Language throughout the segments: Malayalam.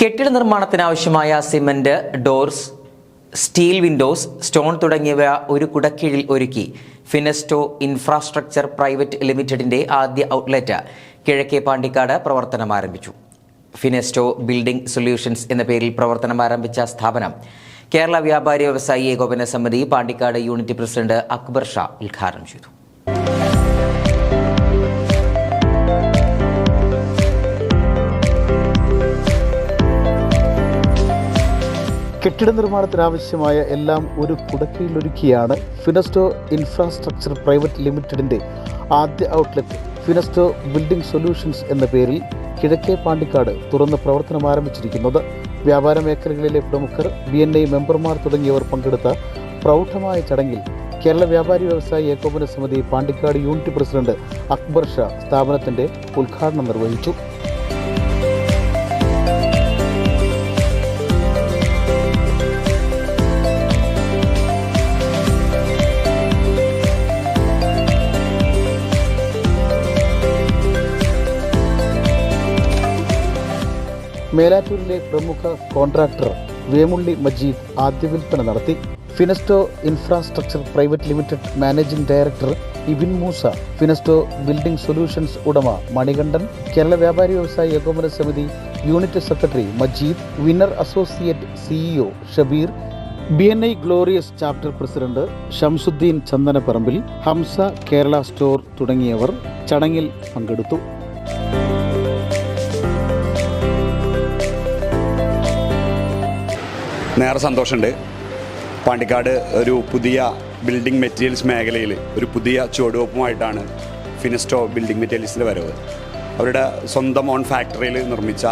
കെട്ടിട നിർമ്മാണത്തിനാവശ്യമായ cement doors steel windows stone തുടങ്ങിയവ ഒരു കുടക്കീഴിൽ ഒരുക്കി. ഫിനസ്റ്റോ ഇൻഫ്രാസ്ട്രക്ചർ പ്രൈവറ്റ് ലിമിറ്റഡിന്റെ ആദ്യ ഔട്ട്ലെറ്റ് കിഴക്കേ പാണ്ടിക്കാട് പ്രവർത്തനം ആരംഭിച്ചു. ഫിനസ്റ്റോ ബിൽഡിംഗ് സൊല്യൂഷൻസ് എന്ന പേരിൽ പ്രവർത്തനം ആരംഭിച്ച സ്ഥാപനം കേരള വ്യാപാരി വ്യവസായി ഏകോപന സമിതി പാണ്ടിക്കാട് യൂണിറ്റ് പ്രസിഡന്റ് അക്ബർ ഷാ ഉദ്ഘാടനം ചെയ്തു. കെട്ടിട നിർമ്മാണത്തിനാവശ്യമായ എല്ലാം ഒരു കുടക്കീഴിലൊരുക്കിയാണ് ഫിനസ്റ്റോ ഇൻഫ്രാസ്ട്രക്ചർ പ്രൈവറ്റ് ലിമിറ്റഡിന്റെ ആദ്യ ഔട്ട്ലെറ്റ്. ഫിനസ്റ്റോ ബിൽഡിംഗ് സൊല്യൂഷൻസ് എന്ന പേരിൽ കിഴക്കേ പാണ്ടിക്കാട് തുറന്ന് പ്രവർത്തനം ആരംഭിച്ചിരിക്കുന്നത്. വ്യാപാര മേഖലകളിലെ പ്രമുഖർ ബി എൻ ഐ മെമ്പർമാർ തുടങ്ങിയവർ പങ്കെടുത്ത പ്രൗഢമായ ചടങ്ങിൽ കേരള വ്യാപാരി വ്യവസായി ഏകോപന സമിതി പാണ്ടിക്കാട് യൂണിറ്റ് പ്രസിഡന്റ് അക്ബർ ഷാ സ്ഥാപനത്തിന്റെ ഉദ്ഘാടനം നിർവഹിച്ചു. മേലാറ്റൂരിലെ പ്രമുഖ കോൺട്രാക്ടർ വേമുള്ളി മജീദ് ആദ്യ വിൽപ്പന നടത്തി. Finesto infrastructure private limited managing director Ibin Moosa Finesto building solutions ഉടമ മണികണ്ഠൻ കേരള വ്യാപാരി വ്യവസായ ഏകോപന സമിതി unit secretary Majeed winner associate CEO Shabeer B N I glorious chapter president Shamsuddin Chandanaparambil Hamza Kerala store തുടങ്ങിയവർ ചടങ്ങിൽ പങ്കെടുത്തു. നേരെ സന്തോഷമുണ്ട്. പാണ്ടിക്കാട് ഒരു പുതിയ ബിൽഡിംഗ് മെറ്റീരിയൽസ് മേഖലയിൽ ഒരു പുതിയ ചുവടുവെപ്പുമായിട്ടാണ് ഫിനസ്റ്റോ ബിൽഡിംഗ് മെറ്റീരിയൽസിന്റെ വരവ്. അവരുടെ സ്വന്തം ഓൺ ഫാക്ടറിയിൽ നിർമ്മിച്ച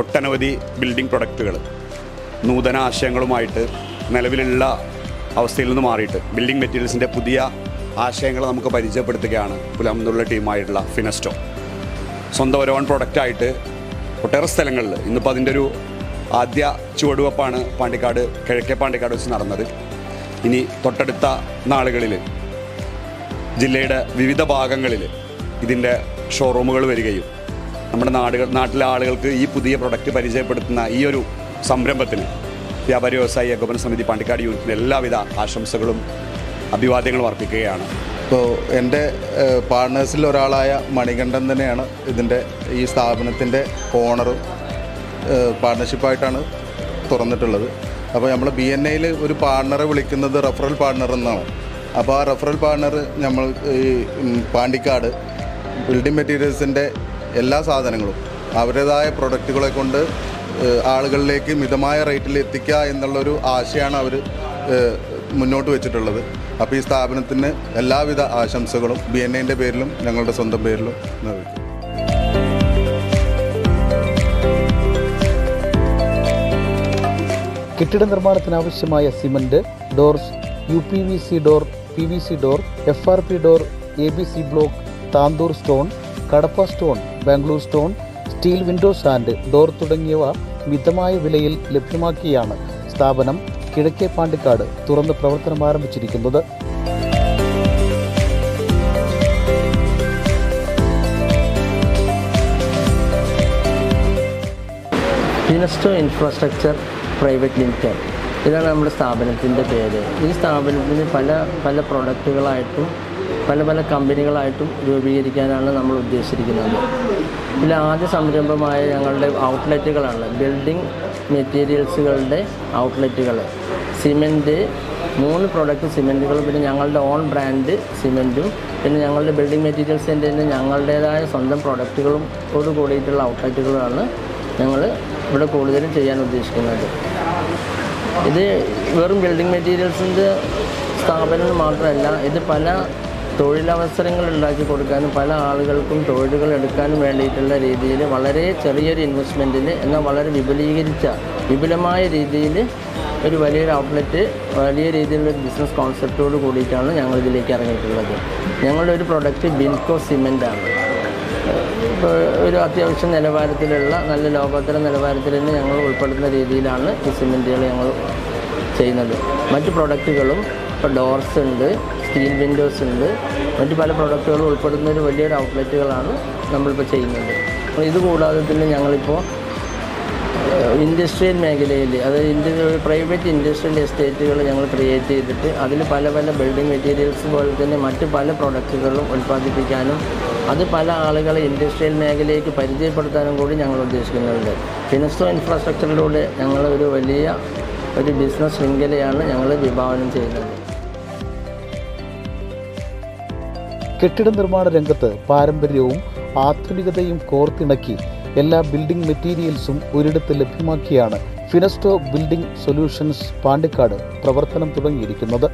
ഒട്ടനവധി ബിൽഡിംഗ് പ്രൊഡക്റ്റുകൾ നൂതന ആശയങ്ങളുമായിട്ട് നിലവിലുള്ള അവസ്ഥയിൽ നിന്ന് മാറിയിട്ട് ബിൽഡിംഗ് മെറ്റീരിയൽസിന്റെ പുതിയ ആശയങ്ങൾ നമുക്ക് പരിചയപ്പെടുത്തുകയാണ് പുലമെന്നുള്ള ടീമായിട്ടുള്ള ഫിനസ്റ്റോ സ്വന്തം ഒരു ഓൺ പ്രൊഡക്റ്റായിട്ട് ഒട്ടേറെ സ്ഥലങ്ങളിൽ ഇന്നിപ്പോൾ അതിന്റെ ഒരു ആദ്യ ചുവടുവെപ്പാണ് പാണ്ടിക്കാട് കിഴക്കേ പാണ്ടിക്കാട് വെച്ച് നടന്നത്. ഇനി തൊട്ടടുത്ത നാളുകളിൽ ജില്ലയുടെ വിവിധ ഭാഗങ്ങളിൽ ഇതിന്റെ ഷോറൂമുകൾ വരികയും നമ്മുടെ നാടുകൾ നാട്ടിലെ ആളുകൾക്ക് ഈ പുതിയ പ്രൊഡക്റ്റ് പരിചയപ്പെടുത്തുന്ന ഈ ഒരു സംരംഭത്തിന് വ്യാപാരി വ്യവസായി ഏകോപന സമിതി പാണ്ടിക്കാട് യൂണിറ്റിന് എല്ലാവിധ ആശംസകളും അഭിവാദ്യങ്ങളും അർപ്പിക്കുകയാണ്. ഇപ്പോൾ എന്റെ പാർട്ട്നേഴ്സിൽ ഒരാളായ മണികണ്ഠൻ തന്നെയാണ് ഇതിന്റെ ഈ സ്ഥാപനത്തിന്റെ ഓണറും പാർട്ട്ണർഷിപ്പായിട്ടാണ് തുറന്നിട്ടുള്ളത്. അപ്പോൾ നമ്മൾ ബി എൻ എയിൽ ഒരു പാർട്ണറെ വിളിക്കുന്നത് റഫറൽ പാർട്ണർ എന്നാണ്. അപ്പോൾ ആ റഫറൽ പാർട്ണർ നമ്മൾ ഈ പാണ്ടിക്കാട് ബിൽഡിംഗ് മെറ്റീരിയൽസിന്റെ എല്ലാ സാധനങ്ങളും അവരുടേതായ പ്രൊഡക്റ്റുകളെ കൊണ്ട് ആളുകളിലേക്ക് മിതമായ റേറ്റിൽ എത്തിക്കുക എന്നുള്ളൊരു ആശയമാണ് അവർ മുന്നോട്ട് വെച്ചിട്ടുള്ളത്. അപ്പോൾ ഈ സ്ഥാപനത്തിന് എല്ലാവിധ ആശംസകളും ബി എൻ എന്റെ പേരിലും ഞങ്ങളുടെ സ്വന്തം പേരിലും നൽകും കെട്ടിട നിർമ്മാണത്തിനാവശ്യമായ cement doors U P V C door P V C door F R P door A B C block Tandur stone Cuddapah stone Bangalore stone steel windows and door തുടങ്ങിയവ മിതമായ വിലയിൽ ലഭ്യമാക്കിയാണ് സ്ഥാപനം കിഴക്കേ പാണ്ടിക്കാട് തുറന്ന് പ്രവർത്തനം ആരംഭിച്ചിരിക്കുന്നത്. Infrastructure private limited. ഇതാണ് നമ്മുടെ സ്ഥാപനത്തിന്റെ പേര്. ഈ സ്ഥാപനത്തിന് പല പല പ്രൊഡക്റ്റുകളായിട്ടും പല പല കമ്പനികളായിട്ടും രൂപീകരിക്കാനാണ് നമ്മൾ ഉദ്ദേശിച്ചിരിക്കുന്നത്. ഇതിൽ ആദ്യ സംരംഭമായ ഞങ്ങളുടെ ഔട്ട്ലെറ്റുകളാണ്. ബിൽഡിംഗ് മെറ്റീരിയൽസുകളുടെ ഔട്ട്ലെറ്റുകൾ. സിമന്റ് മൂന്ന് പ്രൊഡക്റ്റ് സിമന്റുകളും പിന്നെ ഞങ്ങളുടെ ഓൺ ബ്രാൻഡ് സിമന്റും പിന്നെ ഞങ്ങളുടെ ബിൽഡിംഗ് മെറ്റീരിയൽസിന്റെ തന്നെ ഞങ്ങളുടേതായ സ്വന്തം പ്രൊഡക്റ്റുകളും കൂടിയിട്ടുള്ള ഔട്ട്ലെറ്റുകളാണ് ഞങ്ങൾ ഇവിടെ കൂടുതലും ചെയ്യാൻ ഉദ്ദേശിക്കുന്നത്. ഇത് വെറും ബിൽഡിംഗ് മെറ്റീരിയൽസിന്റെ സ്ഥാപനങ്ങൾ മാത്രമല്ല ഇത് പല തൊഴിലവസരങ്ങൾ ഉണ്ടാക്കി കൊടുക്കാനും പല ആളുകൾക്കും തൊഴിലുകൾ എടുക്കാനും വേണ്ടിയിട്ടുള്ള രീതിയിൽ വളരെ ചെറിയൊരു ഇൻവെസ്റ്റ്മെന്റിൽ എന്നാൽ വളരെ വിപുലീകരിച്ച വിപുലമായ രീതിയിൽ ഒരു വലിയൊരു ഔട്ട്ലെറ്റ് വലിയ രീതിയിലുള്ള ബിസിനസ് കോൺസെപ്റ്റോട് കൂടിയിട്ടാണ് ഞങ്ങൾ ഇതിലേക്ക് ഇറങ്ങിയിട്ടുള്ളത്. ഞങ്ങളുടെ ഒരു പ്രൊഡക്റ്റ് ബിൽക്കോ സിമെന്റ് ആണ്. ഒരു അത്യാവശ്യ നിലവാരത്തിലുള്ള നല്ല ലോകോത്തര നിലവാരത്തിൽ തന്നെ ഞങ്ങൾ ഉൾപ്പെടുന്ന രീതിയിലാണ് ഈ സിമെന്റുകൾ ഞങ്ങൾ ചെയ്യുന്നത്. മറ്റ് പ്രൊഡക്റ്റുകളും ഇപ്പോൾ ഡോർസ് ഉണ്ട് സ്റ്റീൽ വിൻഡോസ് ഉണ്ട്. മറ്റ് പല പ്രൊഡക്റ്റുകളും ഉൾപ്പെടുന്ന ഒരു വലിയൊരു ഔട്ട്ലെറ്റുകളാണ് നമ്മളിപ്പോൾ ചെയ്യുന്നത്. അപ്പോൾ ഇത് കൂടാതെ തന്നെ ഞങ്ങളിപ്പോൾ ഇൻഡസ്ട്രിയൽ മേഖലയിൽ അത് പ്രൈവറ്റ് ഇൻഡസ്ട്രിയൽ എസ്റ്റേറ്റുകൾ ഞങ്ങൾ ക്രിയേറ്റ് ചെയ്തിട്ട് അതിൽ പല പല ബിൽഡിംഗ് മെറ്റീരിയൽസ് പോലെ തന്നെ മറ്റ് പല പ്രൊഡക്റ്റുകളും ഉൽപ്പാദിപ്പിക്കാനും അത് പല ആളുകളെ ഇൻഡസ്ട്രിയൽ മേഖലയ്ക്ക് പരിചയപ്പെടുത്താനും കൂടി ഞങ്ങൾ ഉദ്ദേശിക്കുന്നുണ്ട്. ഫിനസ്റ്റോ ഇൻഫ്രാസ്ട്രക്ചറിലൂടെ ഞങ്ങളൊരു വലിയ ഒരു ബിസിനസ് ശൃംഖലയാണ് ഞങ്ങൾ വിഭാവനം ചെയ്യുന്നത്. കെട്ടിട നിർമ്മാണ രംഗത്ത് പാരമ്പര്യവും ആധുനികതയും കോർത്തിണക്കി എല്ലാ ബിൽഡിംഗ് മെറ്റീരിയൽസും ഒരിടത്ത് ലഭ്യമാക്കിയാണ് ഫിനസ്റ്റോ ബിൽഡിംഗ് സൊല്യൂഷൻസ് പാണ്ടിക്കാട് പ്രവർത്തനം തുടങ്ങിയിരിക്കുന്നത്.